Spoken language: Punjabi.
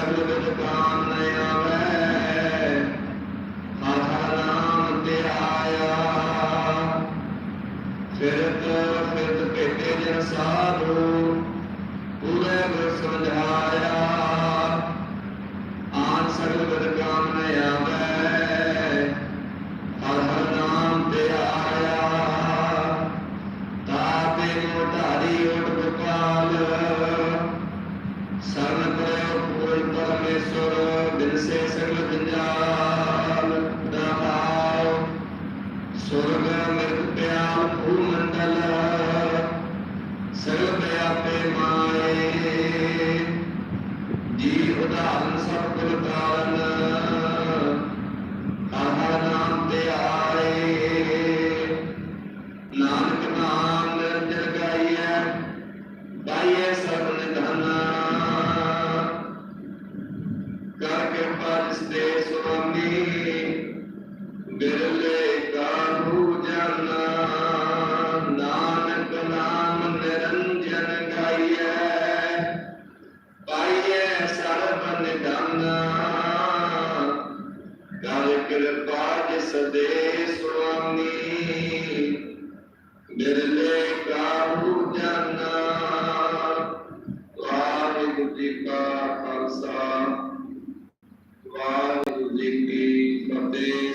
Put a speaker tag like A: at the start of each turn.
A: ਆਨ ਸਗਲ ਵਿਦ ਕਾਮ ਨ ਆਵੈ ਹਰ ਨਾਮ ਤੇ ਆਇਆ ਫਿਰਤ ਫਿਰਤ ਭੇਟੇ ਜਨ ਸਾਧੂ, ਪੂਰੇ ਗੁਰ ਸਮਝਾਇਆ। ਆਨ ਸਗਲ ਵਿਦ ਕਾਮ ਨ ਆਵੈ ਹਰ ਹਰ ਨਾਮ ਤੇ ਆਇਆ ਤਾਪੇ ਮੋਢਾਰੀ ਓਟ ਗੋਪਾਲ ਪਰਮੇਸ਼ਵਰ ਬਿਨ ਸੇ ਸਗਲ ਜੰਜਾਲ ਦਾਤਾਓ ਸੁਰਗ ਮਿਰਤ ਪਿਆਲ ਭੂ ਮੰਡਲ ਸਗਲ ਪਿਆਪੇ ਮਾਏ। ਜੀ ਉਦਾਹਰਨ ਸਭ ਕੁਲ ਕਾਰਨ। ਕਿਰਪਾ ਜਿਸ ਸੁਆਮੀ ਬਿਰਲੇ ਕਾਹੂ ਜਨ ਨਾਨਕ ਨਾਮ ਨਿਰੰਜਨ ਗਾਈਐ, ਪਾਈਐ ਸਰਬ ਨਿਧਨ ਕਰ ਕਿਰਪਾ ਜਿਸ ਦੇ ਸੁਆਮੀ ਬਿਰਲੇ ਕਾਹੂ ਜਨ ਵਾਹਿਗੁਰੂ ਜੀ ਕਾ ਖਾਲਸਾ। Amen.